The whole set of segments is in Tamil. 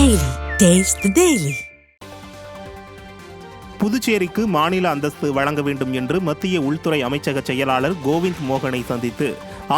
Taste the Daily. புதுச்சேரிக்கு மாநில அந்தஸ்து வழங்க வேண்டும் என்று மத்திய உள்துறை அமைச்சக செயலாளர் கோவிந்த் மோகனை சந்தித்து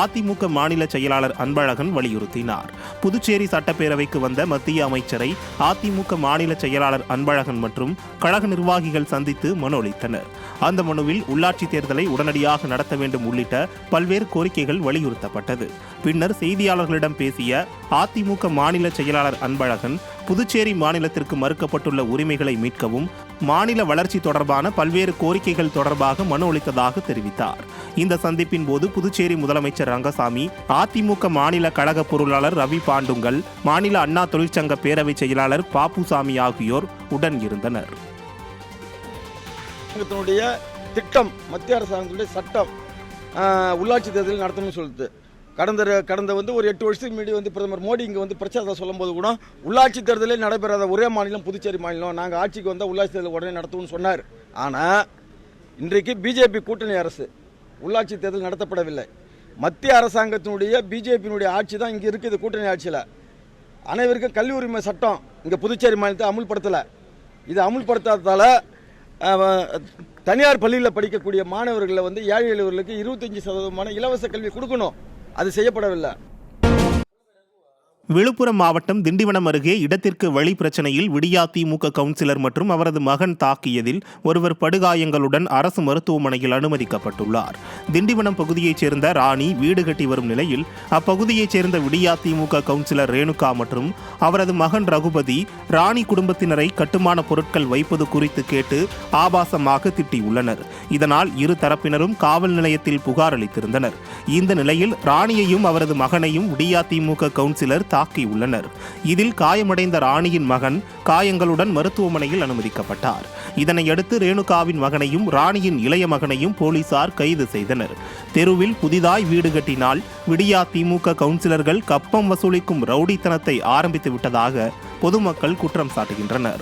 அதிமுக மாநில செயலாளர் அன்பழகன் வலியுறுத்தினார். புதுச்சேரி சட்டப்பேரவைக்கு வந்த மத்திய அமைச்சரை அதிமுக மாநில செயலாளர் அன்பழகன் மற்றும் கழக நிர்வாகிகள் சந்தித்து மனு அளித்தனர். அந்த மனுவில் உள்ளாட்சி தேர்தலை உடனடியாக நடத்த வேண்டும் உள்ளிட்ட பல்வேறு கோரிக்கைகள் வலியுறுத்தப்பட்டது. பின்னர் செய்தியாளர்களிடம் பேசிய அதிமுக மாநில செயலாளர் அன்பழகன் புதுச்சேரி மாநிலத்திற்கு மறுக்கப்பட்டுள்ள உரிமைகளை மீட்கவும் மாநில வளர்ச்சி தொடர்பான பல்வேறு கோரிக்கைகள் தொடர்பாக மனு அளித்ததாக தெரிவித்தார். இந்த சந்திப்பின் போது புதுச்சேரி முதலமைச்சர் ரங்கசாமி அதிமுக மாநில கழக பொருளாளர் ரவி பாண்டுங்கல் மாநில அண்ணா தொழிற்சங்க பேரவைச் செயலாளர் பாப்புசாமி ஆகியோர் உடன் இருந்தனர். திட்டம் மத்திய அரசாங்கத்துடைய சட்டம் உள்ளாட்சி தேர்தல் நடத்தணும்னு சொல்லுது. கடந்த கடந்த வந்து ஒரு எட்டு வருஷத்துக்கு முன்னாடி வந்து பிரதமர் மோடி இங்கே வந்து பிரச்சாரத்தை சொல்லும்போது கூட உள்ளாட்சி தேர்தலில் நடைபெறாத ஒரே மாநிலம் புதுச்சேரி மாநிலம். நாங்கள் ஆட்சிக்கு வந்தால் உள்ளாட்சி தேர்தல் உடனே நடத்துவோம்னு சொன்னார். ஆனால் இன்றைக்கு பிஜேபி கூட்டணி அரசு. உள்ளாட்சி தேர்தல் நடத்தப்படவில்லை. மத்திய அரசாங்கத்தினுடைய பிஜேபியினுடைய ஆட்சி தான் இங்கே இருக்குது கூட்டணி ஆட்சியில். அனைவருக்கும் கல்வி உரிமை சட்டம் இங்கே புதுச்சேரி மாநிலத்தை அமுல்படுத்தலை. இது அமுல்படுத்தாததால் தனியார் பள்ளியில் படிக்கக்கூடிய மாணவர்களை வந்து ஏழை எளியவர்களுக்கு இருபத்தஞ்சி சதவீதமான இலவச கல்வி கொடுக்கணும். அது செய்யப்படவில்லை. விழுப்புரம் மாவட்டம் திண்டிவனம் அருகே இடத்திற்கு வழி பிரச்சனையில் விடியா திமுக கவுன்சிலர் மற்றும் அவரது மகன் தாக்கியதில் ஒருவர் படுகாயங்களுடன் அரசு மருத்துவமனையில் அனுமதிக்கப்பட்டுள்ளார். திண்டிவனம் பகுதியைச் சேர்ந்த ராணி வீடு கட்டி வரும் நிலையில் அப்பகுதியைச் சேர்ந்த விடியா திமுக கவுன்சிலர் ரேணுகா மற்றும் அவரது மகன் ரகுபதி ராணி குடும்பத்தினரை கட்டுமான பொருட்கள் வைப்பது குறித்து கேட்டு ஆபாசமாக திட்டியுள்ளனர். இதனால் இரு தரப்பினரும் காவல் நிலையத்தில் புகார் அளித்திருந்தனர். இந்த நிலையில் ராணியையும் அவரது மகனையும் விடியா திமுக கவுன்சிலர் தாக்கியுள்ளனர் இதில் காயமடைந்த ராணியின் மகன் காயங்களுடன் மருத்துவமனையில் அனுமதிக்கப்பட்டார். இதனையடுத்து ரேணுகாவின் மகனையும் ராணியின் இளைய மகனையும் போலீசார் கைது செய்தனர். தெருவில் புதிதாய் வீடு கட்டினால் விடியா திமுக கவுன்சிலர்கள் கப்பம் வசூலிக்கும் ரவுடித்தனத்தை ஆரம்பித்து விட்டதாக பொதுமக்கள் குற்றம் சாட்டுகின்றனர்.